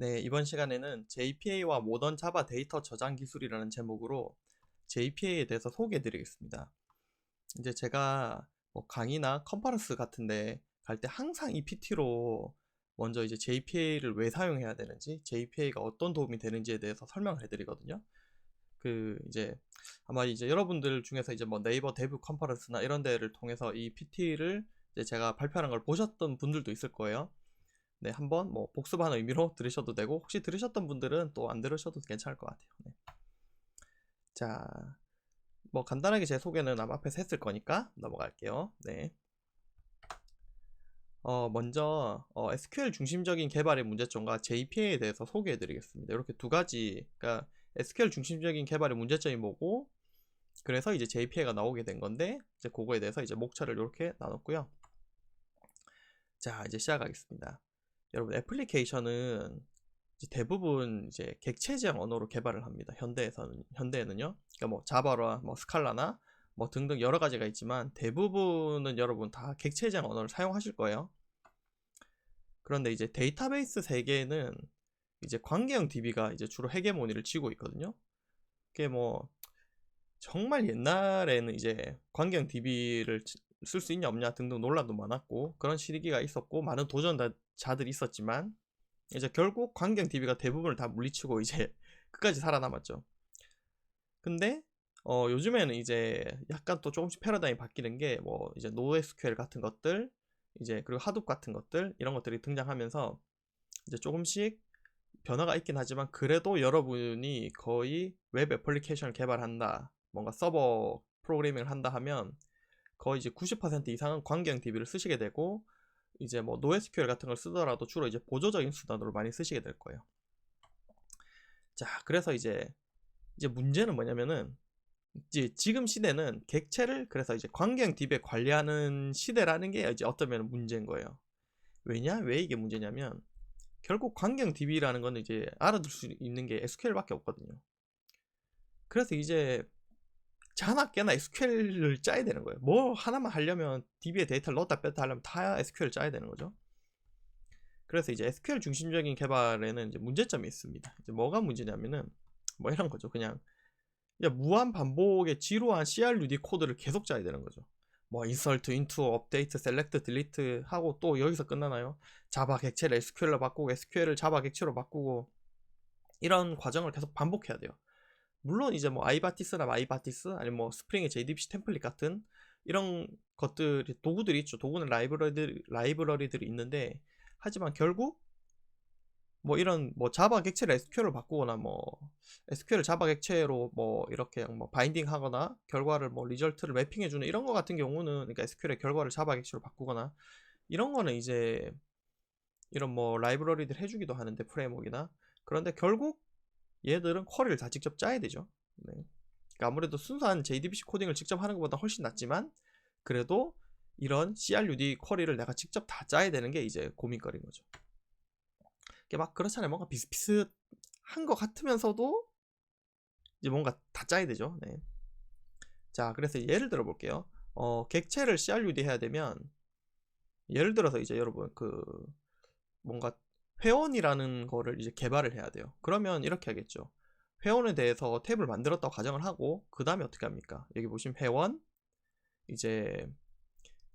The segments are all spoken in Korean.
네, 이번 시간에는 JPA와 모던 자바 데이터 저장 기술이라는 제목으로 JPA에 대해서 소개해 드리겠습니다. 이제 제가 뭐 강의나 컨퍼런스 같은데 갈 때 항상 이 PT로 먼저 이제 JPA를 왜 사용해야 되는지, JPA가 어떤 도움이 되는지에 대해서 설명을 해 드리거든요. 그 이제 아마 이제 여러분들 중에서 이제 뭐 네이버 데브 컨퍼런스나 이런 데를 통해서 이 PT를 제가 발표하는 걸 보셨던 분들도 있을 거예요. 네, 한번 뭐 복습하는 의미로 들으셔도 되고 혹시 들으셨던 분들은 또 안 들으셔도 괜찮을 것 같아요. 네. 자, 뭐 간단하게 제 소개는 아마 앞에서 했을 거니까 넘어갈게요. 네. 어, 먼저 어, SQL 중심적인 개발의 문제점과 JPA에 대해서 소개해 드리겠습니다. 이렇게 두 가지, 그러니까 SQL 중심적인 개발의 문제점이 뭐고 그래서 이제 JPA가 나오게 된 건데 이제 그거에 대해서 이제 목차를 이렇게 나눴고요. 자, 이제 시작하겠습니다. 여러분 애플리케이션은 이제 대부분 이제 객체 지향 언어로 개발을 합니다. 현대에서는 현대에는요. 그러니까 뭐 자바라, 뭐 스칼라나 뭐 등등 여러 가지가 있지만 대부분은 여러분 다 객체 지향 언어를 사용하실 거예요. 그런데 이제 데이터베이스 세계는 이제 관계형 DB가 이제 주로 헤게모니를 쥐고 있거든요. 그게 뭐 정말 옛날에는 이제 관계형 DB를 쓸 수 있냐 없냐 등등 논란도 많았고 그런 시기가 있었고 많은 도전자들이 있었지만 이제 결국 관계형 DB가 대부분을 다 물리치고 이제 끝까지 살아남았죠. 근데 어 요즘에는 이제 약간 또 조금씩 패러다임이 바뀌는 게 뭐 이제 NoSQL 같은 것들 이제 그리고 하둡 같은 것들 이런 것들이 등장하면서 이제 조금씩 변화가 있긴 하지만 그래도 여러분이 거의 웹 애플리케이션을 개발한다 뭔가 서버 프로그래밍을 한다 하면 거의 이제 90% 이상은 관계형 DB를 쓰시게 되고 이제 뭐 NoSQL 같은 걸 쓰더라도 주로 이제 보조적인 수단으로 많이 쓰시게 될 거예요. 자, 그래서 이제 이제 문제는 뭐냐면은 이제 지금 시대는 객체를 그래서 이제 관계형 DB에 관리하는 시대라는 게 이제 어쩌면 문제인 거예요. 왜냐? 왜 이게 문제냐면 결국 관계형 DB라는 거는 이제 알아들 수 있는 게 SQL밖에 없거든요. 그래서 이제 자나 깨나 SQL을 짜야 되는 거예요. 뭐 하나만 하려면 DB에 데이터를 넣었다 뺐다 하려면 다 SQL 짜야 되는 거죠. 그래서 이제 SQL 중심적인 개발에는 이제 문제점이 있습니다. 이제 뭐가 문제냐면은 뭐 이런 거죠. 그냥 무한 반복의 지루한 CRUD 코드를 계속 짜야 되는 거죠. 뭐 insert, into, update, select, delete 하고 또 여기서 끝나나요? 자바 객체를 SQL로 바꾸고 SQL을 자바 객체로 바꾸고 이런 과정을 계속 반복해야 돼요. 물론 이제 뭐 아이바티스나 마이바티스 아니면 뭐 스프링의 JDBC 템플릿 같은 이런 것들이 도구들이 있죠. 도구는 라이브러리 라이브러리들이 있는데 하지만 결국 뭐 이런 뭐 자바 객체를 SQL로 바꾸거나 뭐 SQL 자바 객체로 뭐 이렇게 뭐 바인딩 하거나 결과를 뭐 리절트를 매핑해 주는 이런 거 같은 경우는 그러니까 SQL의 결과를 자바 객체로 바꾸거나 이런 거는 이제 이런 뭐 라이브러리들 해주기도 하는데 프레임워크나 그런데 결국 얘들은 쿼리를 다 직접 짜야 되죠. 네. 그러니까 아무래도 순수한 JDBC 코딩을 직접 하는 것보다 훨씬 낫지만 그래도 이런 CRUD 쿼리를 내가 직접 다 짜야 되는 게 이제 고민거리인 거죠. 이게 막 그렇잖아요. 뭔가 비슷비슷한 것 같으면서도 이제 뭔가 다 짜야 되죠. 네. 자, 그래서 예를 들어 볼게요. 어, 객체를 CRUD 해야 되면 예를 들어서 이제 여러분 그 뭔가 회원이라는 거를 이제 개발을 해야 돼요. 그러면 이렇게 하겠죠. 회원에 대해서 탭을 만들었다고 가정을 하고 그 다음에 어떻게 합니까? 여기 보시면 회원 이제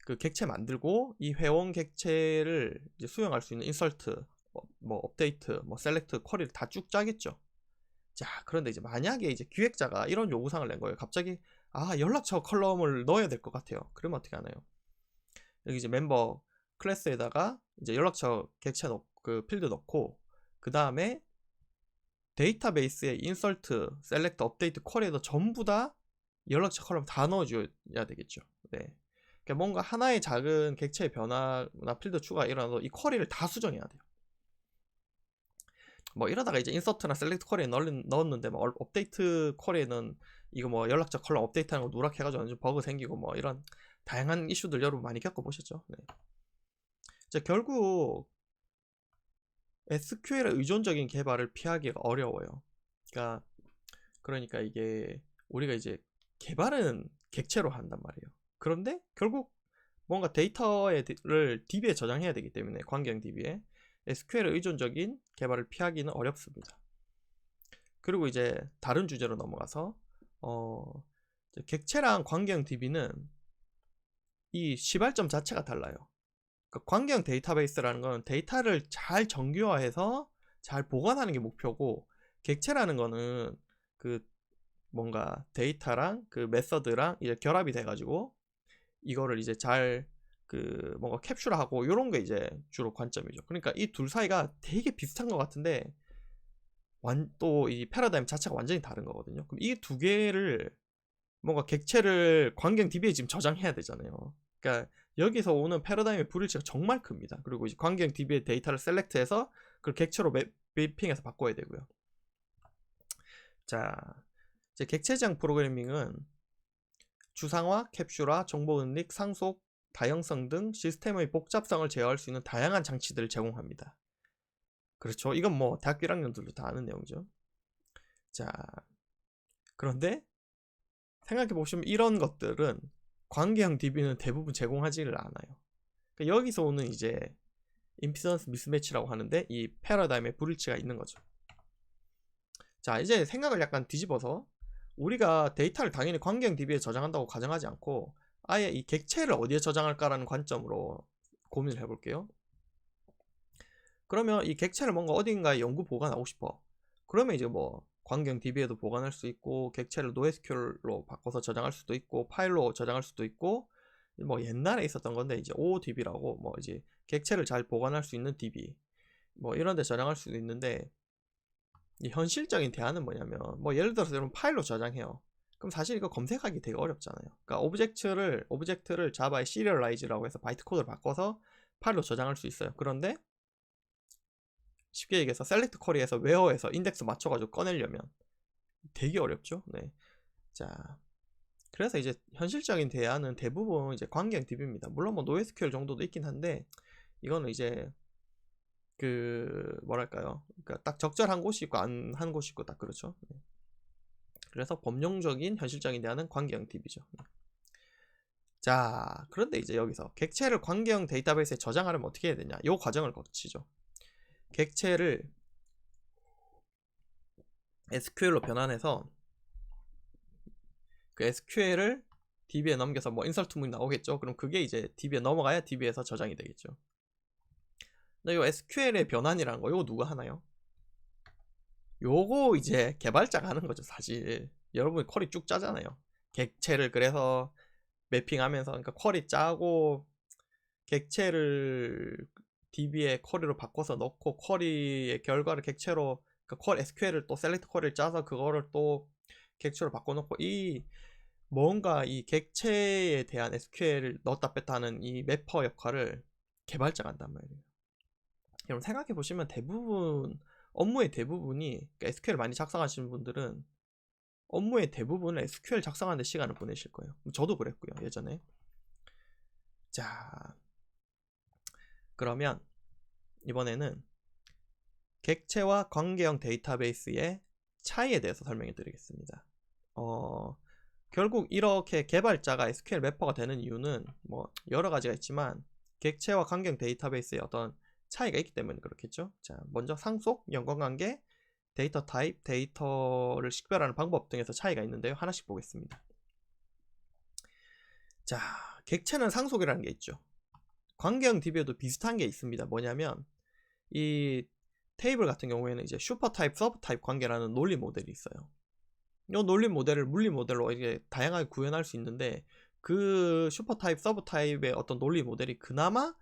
그 객체 만들고 이 회원 객체를 이제 수용할 수 있는 인설트 뭐, 뭐 업데이트 뭐 셀렉트 쿼리를 다 쭉 짜겠죠. 자 그런데 이제 만약에 이제 기획자가 이런 요구사항을 낸 거예요. 갑자기 아 연락처 컬럼을 넣어야 될 것 같아요. 그러면 어떻게 하나요? 여기 이제 멤버 클래스에다가 이제 연락처 객체 그 필드 넣고 그 다음에 데이터베이스에 인설트, 셀렉트, 업데이트, 쿼리에도 전부 다 연락처 컬럼 다 넣어줘야 되겠죠. 네. 그러니까 뭔가 하나의 작은 객체의 변화나 필드 추가 일어나도 이 쿼리를 다 수정해야 돼요. 뭐 이러다가 이제 인서트나 셀렉트 쿼리에 넣었는데 뭐 업데이트 쿼리에는 이거 뭐 연락처 컬럼 업데이트하는 거 누락해가지고 좀 버그 생기고 뭐 이런 다양한 이슈들 여러분 많이 겪어보셨죠? 네. 자, 결국 SQL의 의존적인 개발을 피하기가 어려워요. 그러니까 그러니까 이게 우리가 이제 개발은 객체로 한단 말이에요. 그런데 결국 뭔가 데이터를 DB에 저장해야 되기 때문에 관계형 DB에 SQL 의존적인 개발을 피하기는 어렵습니다. 그리고 이제 다른 주제로 넘어가서 어, 객체랑 관계형 DB는 이 시발점 자체가 달라요. 그러니까 관계형 데이터베이스라는 건 데이터를 잘 정규화해서 잘 보관하는 게 목표고 객체라는 거는 그 뭔가 데이터랑 그 메서드랑 이제 결합이 돼가지고 이거를 이제 잘 그 뭔가 캡슐하고 이런 게 이제 주로 관점이죠. 그러니까 이 둘 사이가 되게 비슷한 것 같은데 완또이 패러다임 자체가 완전히 다른 거거든요. 그럼 이 두 개를 뭔가 객체를 관경 DB에 지금 저장해야 되잖아요. 그러니까 여기서 오는 패러다임의 불일치가 정말 큽니다. 그리고 이제 관경 DB의 데이터를 셀렉트해서 그걸 객체로 매, 매핑해서 바꿔야 되고요. 자, 이제 객체장 프로그래밍은 주상화, 캡슐화, 정보 은닉, 상속, 다형성 등 시스템의 복잡성을 제어할 수 있는 다양한 장치들을 제공합니다. 그렇죠. 이건 뭐 대학교 1학년들도 다 아는 내용이죠. 자, 그런데 생각해 보시면 이런 것들은 관계형 DB는 대부분 제공하지를 않아요. 그러니까 여기서 오는 이제 임피던스 미스매치라고 하는데 이 패러다임의 불일치가 있는 거죠. 자, 이제 생각을 약간 뒤집어서 우리가 데이터를 당연히 관계형 DB에 저장한다고 가정하지 않고 아예 이 객체를 어디에 저장할까라는 관점으로 고민을 해볼게요. 그러면 이 객체를 뭔가 어딘가에 연구 보관하고 싶어. 그러면 이제 뭐 관경 DB에도 보관할 수 있고 객체를 NoSQL로 바꿔서 저장할 수도 있고 파일로 저장할 수도 있고 뭐 옛날에 있었던 건데 이제 ODB라고 뭐 이제 객체를 잘 보관할 수 있는 DB 뭐 이런 데 저장할 수도 있는데 이 현실적인 대안은 뭐냐면 뭐 예를 들어서 여러분 파일로 저장해요. 그럼 사실 이거 검색하기 되게 어렵잖아요. 그러니까 오브젝트를 오브젝트를 자바의 시리얼라이즈라고 해서 바이트 코드를 바꿔서 파일로 저장할 수 있어요. 그런데 쉽게 얘기해서 셀렉트 쿼리에서 웨어에서 인덱스 맞춰가지고 꺼내려면 되게 어렵죠. 네. 자, 그래서 이제 현실적인 대안은 대부분 이제 관계형 DB입니다. 물론 뭐 NoSQL 정도도 있긴 한데 이거는 이제 그 뭐랄까요? 그러니까 딱 적절한 곳이 있고 안 한 곳이 있고 딱 그렇죠. 네. 그래서 범용적인 현실적인 대안은 관계형 DB죠. 네. 자, 그런데 이제 여기서 객체를 관계형 데이터베이스에 저장하려면 어떻게 해야 되냐? 이 과정을 거치죠. 객체를 SQL로 변환해서 그 SQL을 DB에 넘겨서 뭐 인설트 문이 나오겠죠. 그럼 그게 이제 DB에 넘어가야 DB에서 저장이 되겠죠. 이 SQL의 변환이라는 거 이거 누가 하나요? 요거 이제 개발자가 하는 거죠, 사실. 여러분이 쿼리 쭉 짜잖아요. 객체를 그래서 매핑하면서 그러니까 쿼리 짜고 객체를 DB에 쿼리로 바꿔서 넣고 쿼리의 결과를 객체로 그 쿼리 SQL을 또 셀렉트 쿼리를 짜서 그거를 또 객체로 바꿔놓고 이 뭔가 이 객체에 대한 SQL을 넣었다 뺐다 하는 이 매퍼 역할을 개발자가 한단 말이에요. 여러분 생각해 보시면 대부분 업무의 대부분이 그러니까 SQL 많이 작성하시는 분들은 업무의 대부분을 SQL 작성하는 데 시간을 보내실 거예요. 저도 그랬고요 예전에. 자 그러면 이번에는 객체와 관계형 데이터베이스의 차이에 대해서 설명해 드리겠습니다. 어, 결국 이렇게 개발자가 SQL 래퍼가 되는 이유는 뭐 여러 가지가 있지만 객체와 관계형 데이터베이스의 어떤 차이가 있기 때문에 그렇겠죠. 자, 먼저 상속, 연관관계, 데이터 타입, 데이터를 식별하는 방법 등에서 차이가 있는데요. 하나씩 보겠습니다. 자, 객체는 상속이라는 게 있죠. 관계형 DB에도 비슷한 게 있습니다. 뭐냐면 이 테이블 같은 경우에는 이제 슈퍼 타입, 서브 타입 관계라는 논리 모델이 있어요. 이 논리 모델을 물리 모델로 이게 다양하게 구현할 수 있는데 그 슈퍼 타입, 서브 타입의 어떤 논리 모델이 그나마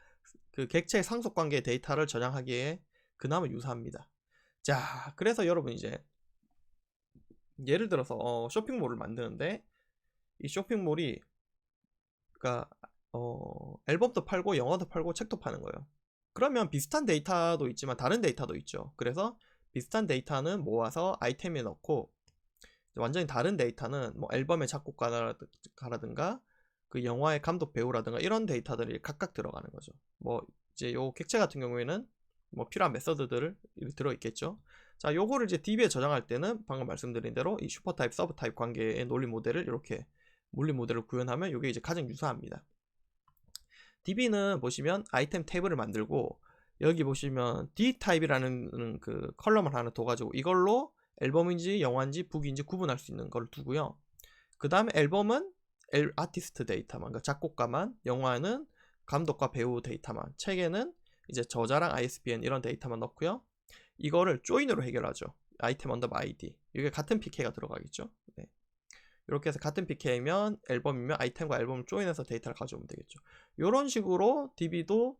그 객체의 상속 관계의 데이터를 저장하기에 그나마 유사합니다. 자, 그래서 여러분 이제 예를 들어서 어, 쇼핑몰을 만드는데 이 쇼핑몰이 그러니까 어, 앨범도 팔고 영화도 팔고 책도 파는 거예요. 그러면 비슷한 데이터도 있지만 다른 데이터도 있죠. 그래서 비슷한 데이터는 모아서 아이템에 넣고 완전히 다른 데이터는 뭐 앨범의 작곡가라든가 그 영화의 감독 배우라든가 이런 데이터들이 각각 들어가는 거죠. 뭐 이제 요 객체 같은 경우에는 뭐 필요한 메서드들을 들어 있겠죠. 자, 요거를 이제 DB에 저장할 때는 방금 말씀드린 대로 이 슈퍼 타입, 서브 타입 관계의 논리 모델을 이렇게 물리 모델을 구현하면 이게 이제 가장 유사합니다. DB는 보시면 아이템 탭을 만들고 여기 보시면 D 타입이라는 그 컬럼을 하나 둬가지고 이걸로 앨범인지 영화인지 북인지 구분할 수 있는 걸 두고요. 그 다음에 앨범은 엘, 아티스트 데이터만, 그러니까 작곡가만, 영화는 감독과 배우 데이터만, 책에는 이제 저자랑 ISBN 이런 데이터만 넣고요. 이거를 조인으로 해결하죠. 아이템 언더바 아이디. 이게 같은 PK가 들어가겠죠. 네. 이렇게 해서 같은 PK면 앨범이면 아이템과 앨범을 조인해서 데이터를 가져오면 되겠죠. 이런 식으로 DB도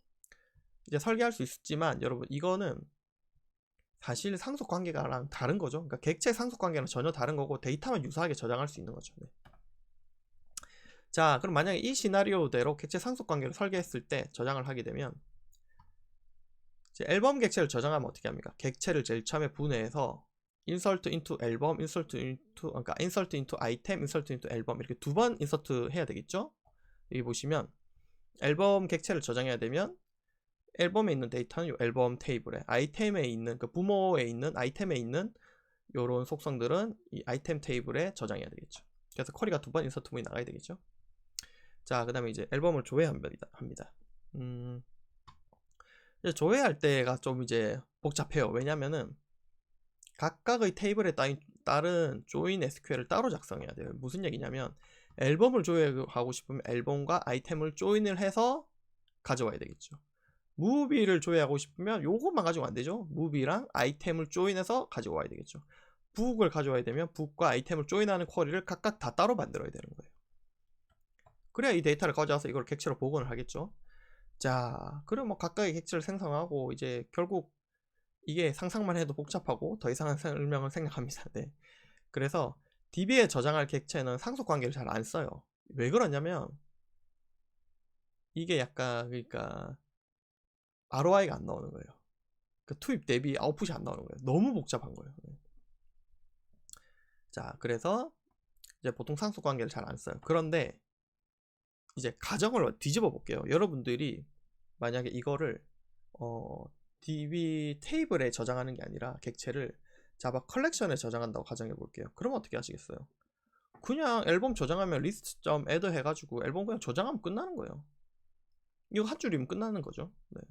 이제 설계할 수 있지만 여러분 이거는 사실 상속 관계가랑 다른 거죠. 그러니까 객체 상속 관계는 전혀 다른 거고 데이터만 유사하게 저장할 수 있는 거죠. 네. 자, 그럼 만약에 이 시나리오대로 객체 상속 관계를 설계했을 때 저장을 하게 되면 앨범 객체를 저장하면 어떻게 합니까? 객체를 제일 처음에 분해해서 insert into 앨범, insert into 그러니까 insert into item, insert into 앨범 이렇게 두번 insert 해야 되겠죠? 여기 보시면 앨범 객체를 저장해야 되면 앨범에 있는 데이터는 이 앨범 테이블에 아이템에 있는 그 부모에 있는 아이템에 있는 요런 속성들은 이 아이템 테이블에 저장해야 되겠죠. 그래서 쿼리가 두 번 인서트 문이 나가야 되겠죠. 자, 그 다음에 이제 앨범을 조회합니다. 합니다. 음, 이제 조회할 때가 좀 이제 복잡해요. 왜냐면은 각각의 테이블에 따- 따른 조인 SQL을 따로 작성해야 돼요. 무슨 얘기냐면 앨범을 조회하고 싶으면 앨범과 아이템을 조인을 해서 가져와야 되겠죠. 무비를 조회하고 싶으면 요것만 가지고 안 되죠. 무비랑 아이템을 조인해서 가지고 와야 되겠죠. 북을 가져와야 되면 북과 아이템을 조인하는 쿼리를 각각 다 따로 만들어야 되는 거예요. 그래야 이 데이터를 가져와서 이걸 객체로 복원을 하겠죠. 자, 그럼 뭐 각각의 객체를 생성하고 이제 결국 이게 상상만 해도 복잡하고 더 이상한 설명을 생략합니다. 네. 그래서 DB에 저장할 객체는 상속 관계를 잘 안 써요. 왜 그러냐면 이게 약간 그러니까 ROI가 안 나오는 거예요. 그 투입 대비 아웃풋이 안 나오는 거예요. 너무 복잡한 거예요. 네. 자, 그래서 이제 보통 상속 관계를 잘 안 써요. 그런데 이제 가정을 뒤집어 볼게요. 여러분들이 만약에 이거를 어, DB 테이블에 저장하는 게 아니라 객체를 자바 컬렉션에 저장한다고 가정해 볼게요. 그럼 어떻게 하시겠어요? 그냥 앨범 저장하면 리스트.add 해가지고 앨범 그냥 저장하면 끝나는 거예요. 이거 한 줄이면 끝나는 거죠. 네.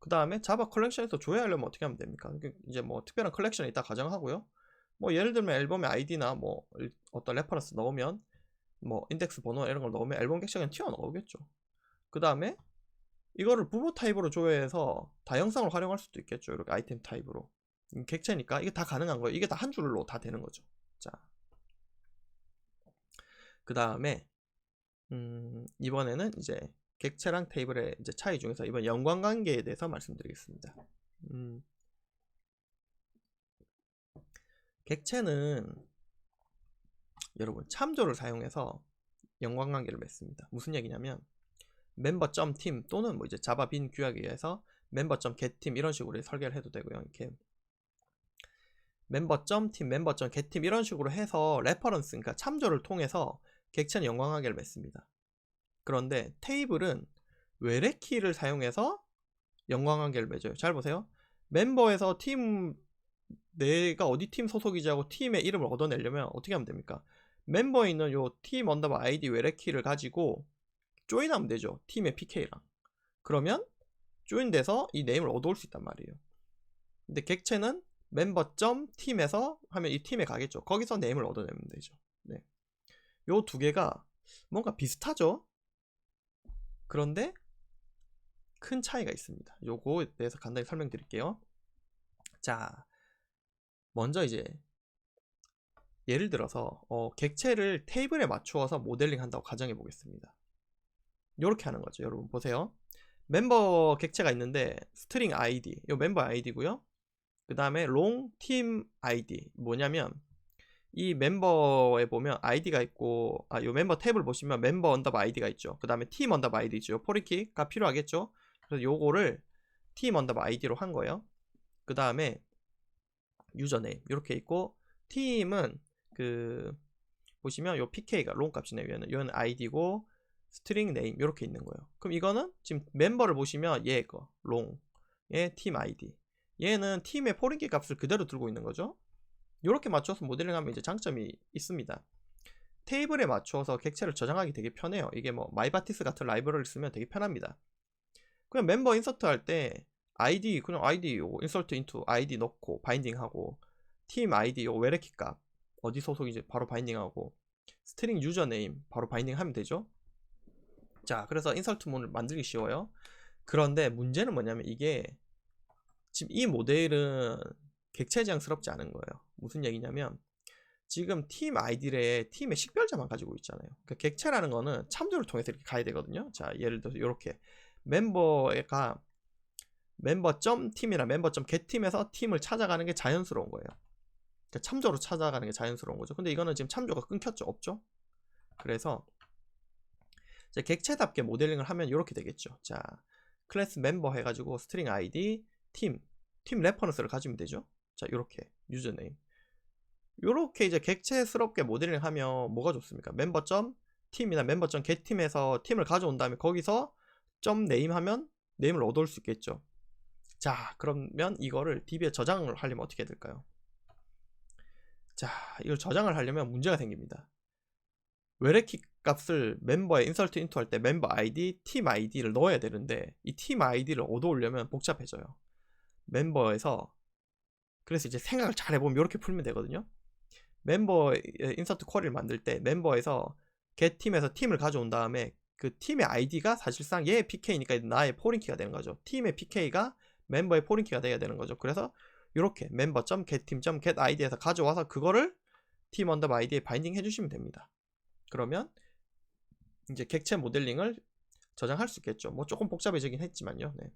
그 다음에 자바 컬렉션에서 조회하려면 어떻게 하면 됩니까? 이게 이제 뭐 특별한 컬렉션이 있다 가정하고요. 뭐 예를 들면 앨범의 아이디나 뭐 어떤 레퍼런스 넣으면 뭐 인덱스 번호 이런 걸 넣으면 앨범 객체가 튀어나오겠죠. 그 다음에 이거를 부모 타입으로 조회해서 다영상을 활용할 수도 있겠죠. 이렇게 아이템 타입으로. 음, 객체니까 이게 다 가능한 거예요. 이게 다 한 줄로 다 되는 거죠. 자. 그 다음에 음, 이번에는 이제 객체랑 테이블의 이제 차이 중에서 이번 연관관계에 대해서 말씀드리겠습니다. 음, 객체는 여러분 참조를 사용해서 연관관계를 맺습니다. 무슨 얘기냐면 멤버.팀 또는 뭐 이제 자바 빈 규약에 의해서 멤버.get팀 이런 식으로 설계를 해도 되고요. 이렇게 멤버.팀, 멤버.get팀 이런 식으로 해서 레퍼런스 그러니까 참조를 통해서 객체는 연관관계를 맺습니다. 그런데 테이블은 외래 키를 사용해서 연관관계를 맺어요. 잘 보세요. 멤버에서 팀 내가 어디 팀 소속이지 하고 팀의 이름을 얻어내려면 어떻게 하면 됩니까? 멤버에 있는 요 팀 언더바 아이디 외래 키를 가지고 조인하면 되죠. 팀의 PK랑. 그러면 조인돼서 이 네임을 얻어올 수 있단 말이에요. 근데 객체는 멤버.팀에서 하면 이 팀에 가겠죠. 거기서 네임을 얻어내면 되죠. 네. 요 두 개가 뭔가 비슷하죠? 그런데 큰 차이가 있습니다. 요거에 대해서 간단히 설명드릴게요. 자, 먼저 이제 예를 들어서 어, 객체를 테이블에 맞추어서 모델링 한다고 가정해 보겠습니다. 이렇게 하는 거죠. 여러분 보세요. 멤버 객체가 있는데 스트링 아이디, 이 멤버 아이디고요. 그 다음에 롱팀 아이디 뭐냐면 이 멤버에 보면 아이디가 있고 아요 멤버 탭을 보시면 멤버 언더바 아이디가 있죠. 그 다음에 팀 언더바 아이디죠. 포리키가 필요하겠죠. 그래서 요거를 팀 언더바 아이디로 한 거예요. 그 다음에 유저네임 이렇게 있고 팀은 그 보시면 요 pk가 롱 값이네요. 얘는 얘는 아이디고 스트링 네임 이렇게 있는 거예요. 그럼 이거는 지금 멤버를 보시면 얘 거 롱의 팀 아이디 얘는 팀의 포린키 값을 그대로 들고 있는 거죠. 이렇게 맞춰서 모델링하면 이제 장점이 있습니다. 테이블에 맞춰서 객체를 저장하기 되게 편해요. 이게 뭐 마이바티스 같은 라이브러리를 쓰면 되게 편합니다. 그냥 멤버 인서트 할 때 아이디 그냥 아이디 요 인서트 인투 아이디 넣고 바인딩하고 팀 아이디 요 외래키 값 어디 소속인지 바로 바인딩하고 스트링 유저네임 바로 바인딩하면 되죠. 자, 그래서 인설트문을 만들기 쉬워요. 그런데 문제는 뭐냐면 이게 지금 이 모델은 객체지향스럽지 않은 거예요. 무슨 얘기냐면 지금 팀 아이디에 팀의 식별자만 가지고 있잖아요. 그러니까 객체라는 거는 참조를 통해서 이렇게 가야 되거든요. 자, 예를 들어서 이렇게 멤버가 멤버.팀이나 팀이나 멤버.get팀에서 팀을 찾아가는 게 자연스러운 거예요. 그러니까 참조로 찾아가는 게 자연스러운 거죠. 근데 이거는 지금 참조가 끊겼죠? 없죠? 그래서 객체답게 모델링을 하면 이렇게 되겠죠. 자, 클래스 멤버 해가지고 스트링 아이디, 팀, 팀 레퍼런스를 가지면 되죠. 자, 이렇게 유저네임. 이렇게 이제 객체스럽게 모델링 하면 뭐가 좋습니까? 멤버 점 팀이나 멤버 점 get팀에서 팀을 가져온 다음에 거기서 점 네임 하면 네임을 얻어올 수 있겠죠. 자, 그러면 이거를 DB에 저장을 하려면 어떻게 해야 될까요? 자, 이걸 저장을 하려면 문제가 생깁니다. 외래키 값을 멤버에 인설트 인투 할 때 멤버 아이디, 팀 아이디를 넣어야 되는데 이팀 아이디를 얻어오려면 복잡해져요. 멤버에서 그래서 이제 생각을 잘 해보면 이렇게 풀면 되거든요. 멤버 인서트 쿼리를 만들 때 멤버에서 get 팀에서 팀을 가져온 다음에 그 팀의 아이디가 사실상 얘의 PK니까 나의 포린키가 되는 거죠. 팀의 PK가 멤버의 포린키가 돼야 되는 거죠. 그래서 이렇게 member.getteam.get id에서 가져와서 그거를 팀 언더 아이디에 바인딩 해주시면 됩니다. 그러면 이제 객체 모델링을 저장할 수 있겠죠. 뭐 조금 복잡해지긴 했지만요. 네.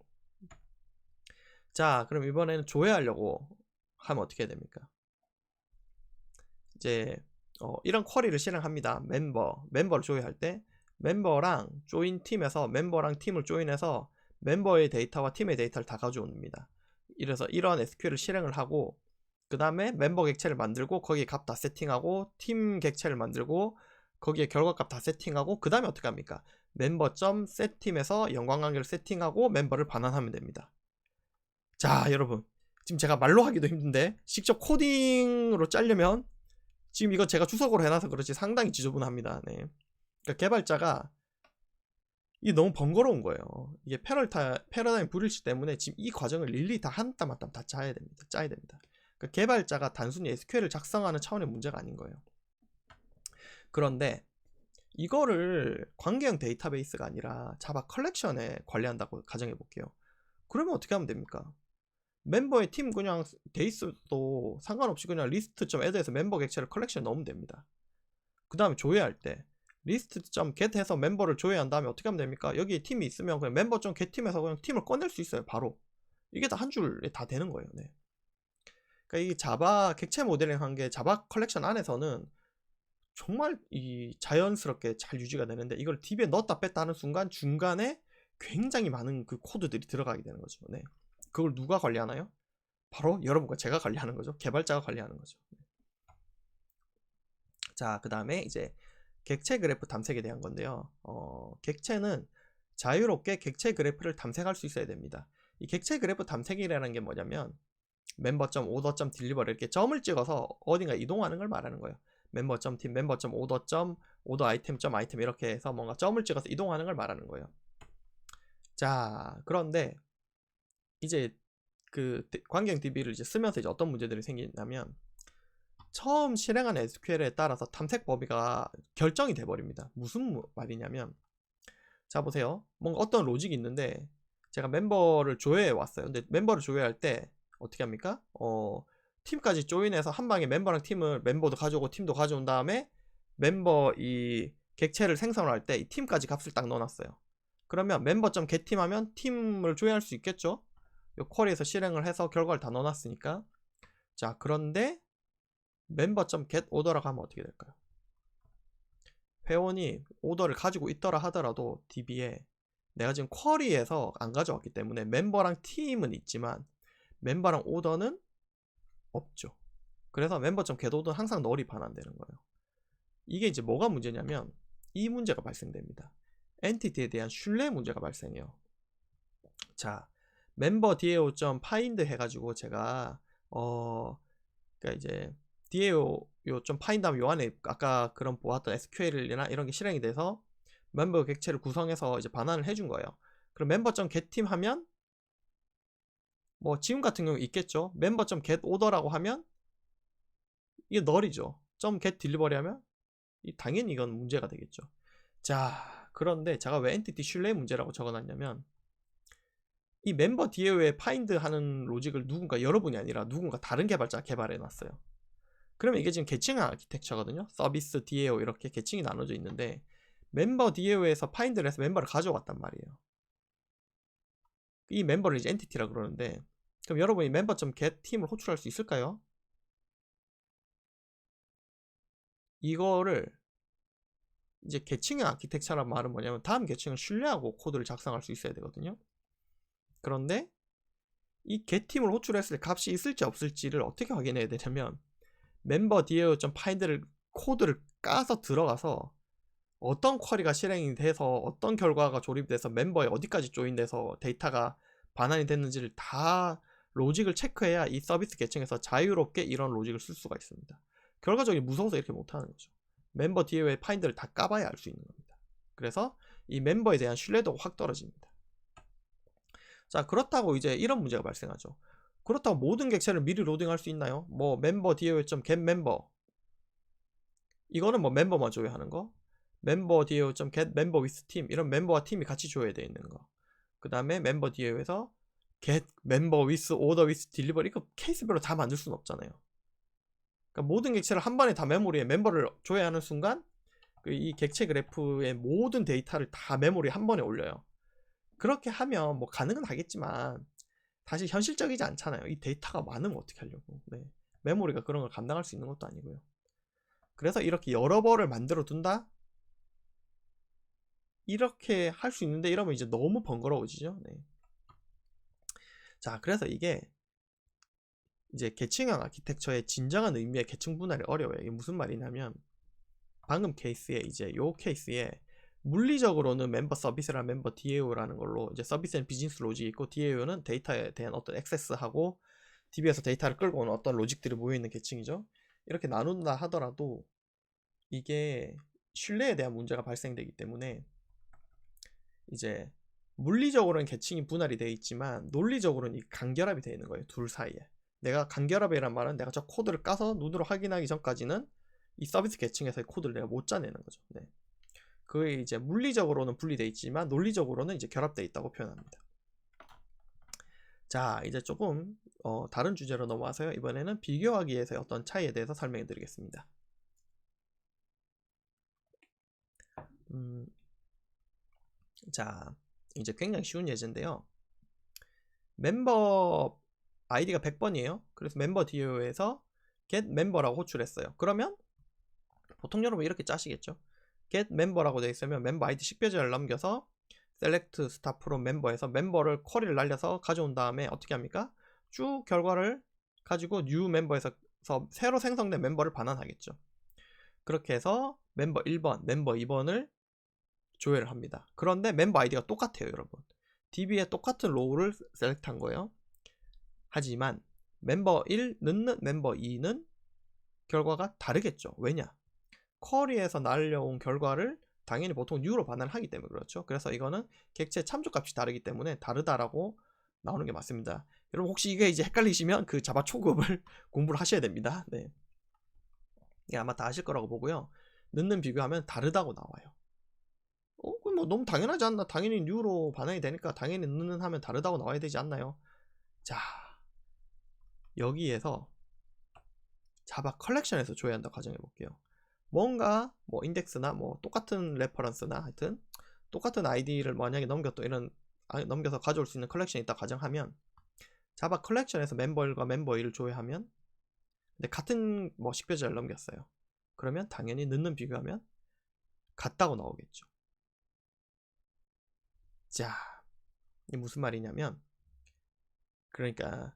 자, 그럼 이번에는 조회하려고 하면 어떻게 됩니까? 이제 어, 이런 쿼리를 실행합니다. 멤버, 멤버를 조회할 때 멤버랑 조인 팀에서 멤버랑 팀을 조인해서 멤버의 데이터와 팀의 데이터를 다 가져옵니다. 이래서 이런 SQL을 실행을 하고 그 다음에 멤버 객체를 만들고 거기에 값 다 세팅하고 팀 객체를 만들고 거기에 결과값 다 세팅하고 그 다음에 어떻게 합니까? 멤버.점 set팀에서 연관관계를 세팅하고 멤버를 반환하면 됩니다. 자 여러분 지금 제가 말로 하기도 힘든데 직접 코딩으로 짜려면 지금 이거 제가 주석으로 해놔서 그렇지 상당히 지저분합니다. 네. 그러니까 개발자가 이게 너무 번거로운 거예요. 이게 패럴타, 패러다임 불일치 때문에 지금 이 과정을 일일이 다 한 땀 한 땀 다 짜야 됩니다. 짜야 됩니다. 그러니까 개발자가 단순히 SQL을 작성하는 차원의 문제가 아닌 거예요. 그런데 이거를 관계형 데이터베이스가 아니라 자바 컬렉션에 관리한다고 가정해 볼게요. 그러면 어떻게 하면 됩니까? 멤버의 팀 그냥 데이스도 상관없이 그냥 리스트.add에서 멤버 객체를 컬렉션에 넣으면 됩니다. 그 다음에 조회할 때 리스트.get 해서 멤버를 조회한 다음에 어떻게 하면 됩니까? 여기 팀이 있으면 그냥 멤버.get 팀에서 그냥 팀을 꺼낼 수 있어요. 바로. 이게 다 한 줄에 다 되는 거예요. 네. 그러니까 이 자바 객체 모델링 한 게 자바 컬렉션 안에서는 정말 이 자연스럽게 잘 유지가 되는데 이걸 DB에 넣었다 뺐다 하는 순간 중간에 굉장히 많은 그 코드들이 들어가게 되는 거죠. 네. 그걸 누가 관리하나요? 바로 여러분과 제가 관리하는 거죠. 개발자가 관리하는 거죠. 자, 그 다음에 이제 객체 그래프 탐색에 대한 건데요. 어, 객체는 자유롭게 객체 그래프를 탐색할 수 있어야 됩니다. 이 객체 그래프 탐색이라는 게 뭐냐면 딜리버를 이렇게 점을 찍어서 어딘가 이동하는 걸 말하는 거예요. 멤버점 팀, 멤버점 오더점, 오더 아이템 점 아이템 이렇게 해서 뭔가 점을 찍어서 이동하는 걸 말하는 거예요. 자, 그런데 이제 그 관경 DB를 이제 쓰면서 이제 어떤 문제들이 생기냐면 처음 실행한 SQL에 따라서 탐색 범위가 결정이 돼 버립니다. 무슨 말이냐면 자 보세요. 뭔가 어떤 로직이 있는데 제가 멤버를 조회해 왔어요. 근데 멤버를 조회할 때 어떻게 합니까? 어 팀까지 조인해서 한 방에 멤버랑 팀을 멤버도 가져오고 팀도 가져온 다음에 멤버 이 객체를 생성을 할 때 이 팀까지 값을 딱 넣어놨어요. 그러면 멤버.get팀 하면 팀을 조회할 수 있겠죠? 이 쿼리에서 실행을 해서 결과를 다 넣어놨으니까 자 그런데 member.get 오더라고 하면 어떻게 될까요? 회원이 오더를 가지고 있더라 하더라도 DB에 내가 지금 쿼리에서 안 가져왔기 때문에 멤버랑 팀은 있지만 멤버랑 오더는 없죠. 그래서 멤버.get 오더는 항상 널이 반환되는 거예요. 이게 이제 뭐가 문제냐면 이 문제가 발생됩니다. 엔티티에 대한 신뢰 문제가 발생해요. 자, 멤버 DAO.find 해가지고 제가 어 그러니까 이제 DAO 요좀 파인 다음 요 안에 아까 그런 보았던 SQL이나 이런 게 실행이 돼서 멤버 객체를 구성해서 이제 반환을 해준 거예요. 그럼 멤버.getTeam 하면 뭐 지금 같은 경우 있겠죠. member.getOrder라고 하면 이게 널이죠. .getDelivery 하면 이 당연히 이건 문제가 되겠죠. 자, 그런데 제가 왜 엔티티 신뢰 문제라고 적어놨냐면 이 멤버 DAO에 파인드 하는 로직을 누군가 여러분이 아니라 누군가 다른 개발자가 개발해 놨어요. 그러면 이게 지금 계층 아키텍처거든요. 서비스 DAO 이렇게 계층이 나눠져 있는데 멤버 DAO에서 파인드를 해서 멤버를 가져왔단 말이에요. 이 멤버를 이제 엔티티라 그러는데 그럼 여러분이 멤버.get 팀을 호출할 수 있을까요? 이거를 이제 계층의 아키텍처란 말은 뭐냐면 다음 계층을 신뢰하고 코드를 작성할 수 있어야 되거든요. 그런데 이 get팀을 호출했을 때 값이 있을지 없을지를 어떻게 확인해야 되냐면 멤버 DAO.find를 코드를 까서 들어가서 어떤 쿼리가 실행이 돼서 어떤 결과가 조립돼서 멤버에 어디까지 조인돼서 데이터가 반환이 됐는지를 다 로직을 체크해야 이 서비스 계층에서 자유롭게 이런 로직을 쓸 수가 있습니다. 결과적으로 무서워서 이렇게 못하는 거죠. 멤버 DAO의 파인드를 다 까봐야 알 수 있는 겁니다. 그래서 이 멤버에 대한 신뢰도가 확 떨어집니다. 자 그렇다고 이제 이런 문제가 발생하죠. 그렇다고 모든 객체를 미리 로딩할 수 있나요? 뭐 멤버 DAO.get member 이거는 뭐 멤버만 조회하는 거 멤버 DAO.get member with team 이런 멤버와 팀이 같이 조회되어 있는 거. 그 다음에 멤버 DAO에서 get member with order with delivery 이거 케이스별로 다 만들 수는 없잖아요. 그러니까 모든 객체를 한 번에 다 메모리에 멤버를 조회하는 순간 그이 객체 그래프의 모든 데이터를 다 메모리에 한 번에 올려요. 그렇게 하면 뭐 가능은 하겠지만 사실 현실적이지 않잖아요. 이 데이터가 많으면 어떻게 하려고. 네. 메모리가 그런 걸 감당할 수 있는 것도 아니고요. 그래서 이렇게 여러 번을 만들어 둔다? 이렇게 할 수 있는데 이러면 이제 너무 번거로워지죠. 네. 자, 그래서 이게 이제 계층형 아키텍처의 진정한 의미의 계층 분할이 어려워요. 이게 무슨 말이냐면 방금 케이스에 이제 요 케이스에 물리적으로는 멤버 서비스랑 멤버 DAO라는 걸로 이제 서비스는 비즈니스 로직이 있고 DAO는 데이터에 대한 어떤 액세스하고 DB에서 데이터를 끌고 오는 어떤 로직들이 모여 있는 계층이죠. 이렇게 나눈다 하더라도 이게 신뢰에 대한 문제가 발생되기 때문에 이제 물리적으로는 계층이 분할이 되어 있지만 논리적으로는 이 간결합이 되어 있는 거예요. 둘 사이에. 내가 간결합이란 말은 내가 저 코드를 까서 눈으로 확인하기 전까지는 이 서비스 계층에서의 코드를 내가 못 짜내는 거죠. 네. 그게 이제 물리적으로는 분리되어 있지만 논리적으로는 이제 결합되어 있다고 표현합니다. 자, 이제 조금 어, 다른 주제로 넘어와서요. 이번에는 비교하기 위해서의 어떤 차이에 대해서 설명해 드리겠습니다. 음, 자, 이제 굉장히 쉬운 예제인데요. 멤버 아이디가 100번이에요. 그래서 멤버 DAO에서 get member라고 호출했어요. 그러면 보통 여러분 이렇게 짜시겠죠. get member라고 되어 있으면 멤버 아이디 식별자를 넘겨서 select start from member에서 멤버를 쿼리를 날려서 가져온 다음에 어떻게 합니까? 쭉 결과를 가지고 new member에서 새로 생성된 멤버를 반환하겠죠. 그렇게 해서 멤버 1번, 멤버 2번을 조회를 합니다. 그런데 멤버 아이디가 똑같아요, 여러분. DB에 똑같은 로우를 셀렉트한 거예요. 하지만 멤버 1 넣는 멤버 2는 결과가 다르겠죠. 왜냐? 쿼리에서 날려온 결과를 당연히 보통 new로 반환하기 때문에 그렇죠. 그래서 이거는 객체 참조값이 다르기 때문에 다르다라고 나오는 게 맞습니다. 여러분 혹시 이게 이제 헷갈리시면 그 자바 초급을 공부를 하셔야 됩니다. 네. 이 아마 다 아실 거라고 보고요. 넣는 비교하면 다르다고 나와요. 뭐 너무 당연하지 않나? 당연히 new로 반환이 되니까 당연히 넣는 하면 다르다고 나와야 되지 않나요? 자, 여기에서 자바 컬렉션에서 조회한다 가정해 볼게요. 뭔가 뭐 인덱스나 뭐 똑같은 레퍼런스나 하여튼 똑같은 아이디를 만약에 넘겼던 이런 아, 넘겨서 가져올 수 있는 컬렉션이 있다 가정하면 자바 컬렉션에서 멤버 1과 멤버 2를 조회하면 근데 같은 뭐 식별자를 넘겼어요. 그러면 당연히 넣는 비교하면 같다고 나오겠죠. 자, 이게 무슨 말이냐면 그러니까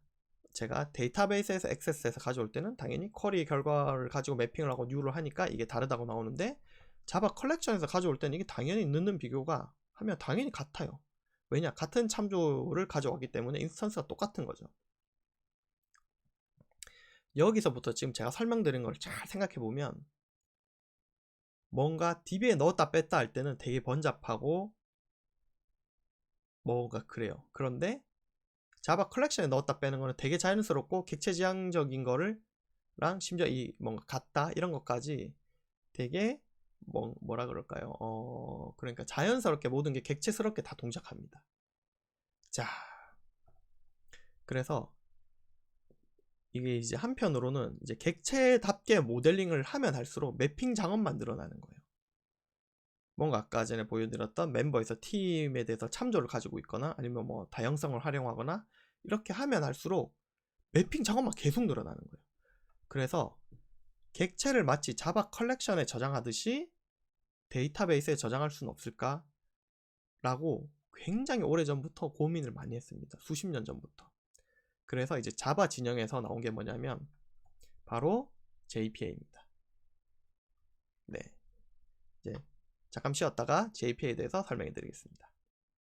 제가 데이터베이스에서 액세스해서 가져올 때는 당연히 쿼리 결과를 가지고 매핑을 하고 뉴를 하니까 이게 다르다고 나오는데 자바 컬렉션에서 가져올 때는 이게 당연히 넣는 비교가 하면 당연히 같아요. 왜냐? 같은 참조를 가져왔기 때문에 인스턴스가 똑같은 거죠. 여기서부터 지금 제가 설명드린 걸 잘 생각해 보면 뭔가 DB에 넣었다 뺐다 할 때는 되게 번잡하고 뭐가 그래요. 그런데 자바 컬렉션에 넣었다 빼는 거는 되게 자연스럽고 객체 지향적인 거를 랑 심지어 이 뭔가 같다 이런 것까지 되게 뭐 뭐라 그럴까요? 어 그러니까 자연스럽게 모든 게 객체스럽게 다 동작합니다. 자, 그래서 이게 이제 한편으로는 이제 객체답게 모델링을 하면 할수록 매핑 작업만 늘어나는 거예요. 뭔가 아까 전에 보여드렸던 멤버에서 팀에 대해서 참조를 가지고 있거나 아니면 뭐 다양성을 활용하거나 이렇게 하면 할수록 매핑 작업만 계속 늘어나는 거예요. 그래서 객체를 마치 자바 컬렉션에 저장하듯이 데이터베이스에 저장할 수는 없을까? 라고 굉장히 오래전부터 고민을 많이 했습니다. 수십 년 전부터. 그래서 이제 자바 진영에서 나온 게 뭐냐면 바로 JPA입니다. 네. 잠깐 쉬었다가 JPA에 대해서 설명해 드리겠습니다.